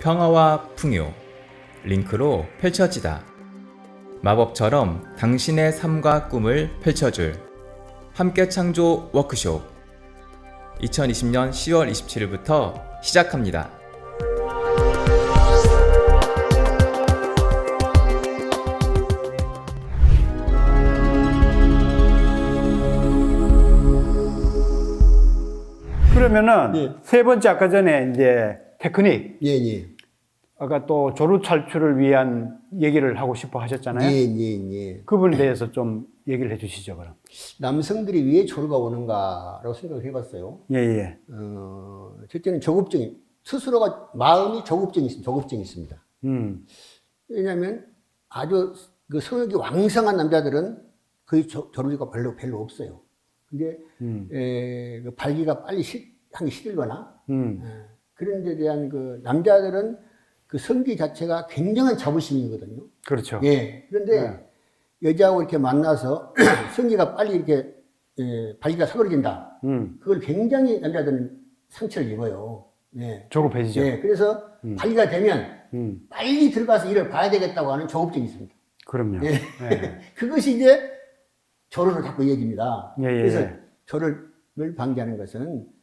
평화와 풍요, 링크로 펼쳐지다. 마법처럼 당신의 삶과 꿈을 펼쳐줄 함께 창조 워크숍. 2020년 10월 27일부터 시작합니다. 그러면은 예. 세 번째 아까 전에 이제 테크닉 예, 예. 아까 또 조루 탈출을 위한 얘기를 하고 싶어 하셨잖아요. 예, 예, 예. 그 부분에 대해서 좀 얘기를 해 주시죠 그럼. 남성들이 왜 조루가 오는가라고 생각을 해봤어요. 예 예. 어, 첫째는 조급증이, 스스로가, 마음이 조급증이 있습니다. 조급증이 있습니다. 음. 왜냐하면 아주 그 성욕이 왕성한 남자들은 거의 조, 조루가 별로, 별로 없어요. 근데, 음. 에, 그 발기가 빨리 시, 하기 싫거나, 음. 에, 그런 데 대한 그 남자들은 그 성기 자체가 굉장한 자부심이거든요. 그렇죠. 예. 그런데 여자하고 이렇게 만나서 성기가 빨리 이렇게 예, 발기가 사그러진다. 음. 그걸 굉장히 남자들은 상처를 입어요. 예. 조급해지죠. 예. 그래서 발기가 되면 음. 빨리 들어가서 일을 봐야 되겠다고 하는 조급증이 있습니다. 그럼요. 예. 예. 그것이 이제 조를 자꾸 이어집니다. 예, 예, 그래서 예. 조를 방지하는 것은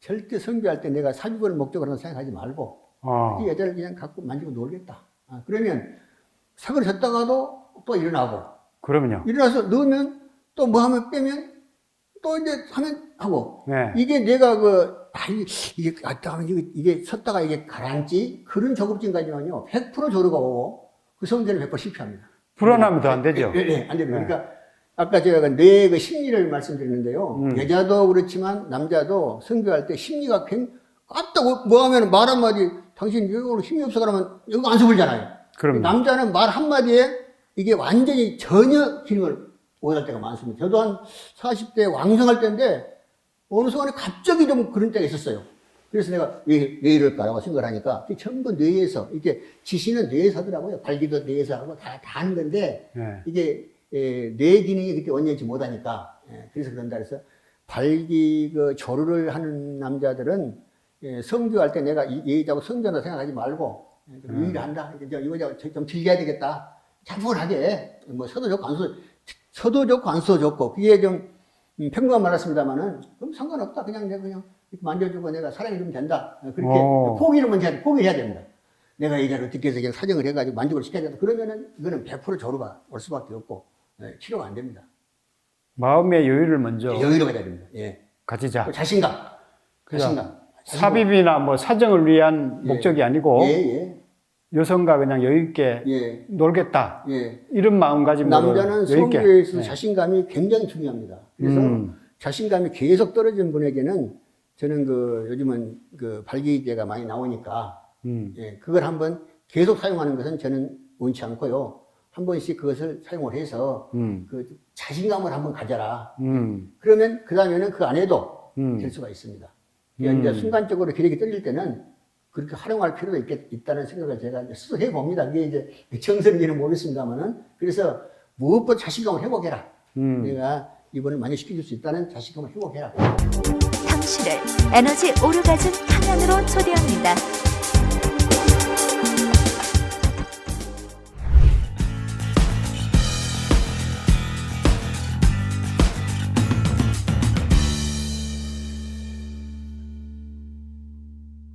절대 성교할 때 내가 사주를 목적으로 생각하지 말고 어. 이 여자를 그냥 갖고 만지고 놀겠다. 아, 그러면 사그러졌다가도 또 일어나고 그럼요. 일어나서 넣으면 또 뭐 하면 빼면 또 이제 하면 하고 네. 이게 내가 그 아, 이게 이게 갔다 하면 이게, 이게 섰다가 이게 가라앉지 그런 조급증까지는요 100% 조르가 오고 그 성전을 100% 실패합니다. 불안하면 더안 되죠. 예, 예, 안 됩니다. 네. 그러니까 아까 제가 그 뇌의 그 심리를 말씀드렸는데요. 음. 여자도 그렇지만 남자도 성교할 때 심리가 굉장히 깜짝 뭐 하면 말 한마디 당신 오늘 힘이 없어 그러면 이거 안 서불잖아요. 그럼요. 남자는 말 한마디에 이게 완전히 전혀 기능을 못할 때가 많습니다. 저도 한 40대 왕성할 때인데 어느 순간에 갑자기 좀 그런 때가 있었어요. 그래서 내가 왜, 왜 이럴까라고 생각을 하니까 전부 뇌에서 이게 지시는 뇌에서 하더라고요. 발기도 뇌에서 하고 다, 다 하는 건데 예. 이게 에, 뇌 기능이 그렇게 원연치 못하니까 예, 그래서 그런다 그래서 발기 그 조르를 하는 남자들은 예, 성교할 때 내가 여자하고 성전을 생각하지 말고 예, 좀 유의를 한다. 이제 저 이거 좀, 좀 즐겨야 되겠다. 차분하게 뭐 서도 좋고 안 서도 서도 좋고 안 서도 좋고 그게 좀 음, 평범한 말했습니다만은 그럼 상관없다. 그냥 내가 그냥 이렇게 만져주고 내가 사랑이 좀 된다. 어, 그렇게 오. 포기를 먼저 해야, 포기를 해야 됩니다. 내가 여자를 어떻게 해서 그냥 사정을 해가지고 만족을 시켜야 된다. 그러면은 이거는 100% 조루가 올 수밖에 없고 예, 치료가 안 됩니다. 마음의 여유를 먼저 여유로가 돼야 됩니다. 예. 가지자. 그 자신감. 그죠. 자신감. 삽입이나 뭐 사정을 위한 예. 목적이 아니고 예, 예, 여성과 그냥 여유 있게 예, 놀겠다. 예. 이런 마음가짐으로 남자는 여유 있게. 성교에 있어서 네. 자신감이 굉장히 중요합니다. 그래서 음. 자신감이 계속 떨어진 분에게는 저는 그 요즘은 그 발기제가 많이 나오니까 음. 예, 그걸 한번 계속 사용하는 것은 저는 원치 않고요. 한 번씩 그것을 사용을 해서 음. 그 자신감을 한번 가져라. 음. 그러면 그 다음에는 그 안에도 음. 될 수가 있습니다. 그러니까 이제 순간적으로 기력이 떨릴 때는 그렇게 활용할 필요가 있겠, 있다는 생각을 제가 스스로 해봅니다. 이게 이제 정설인지는 모르겠습니다만은. 그래서 무엇보다 자신감을 회복해라. 음. 내가 이번을 만족시켜줄 수 있다는 자신감을 회복해라. 당신을 에너지 오르가즘 강연으로 초대합니다.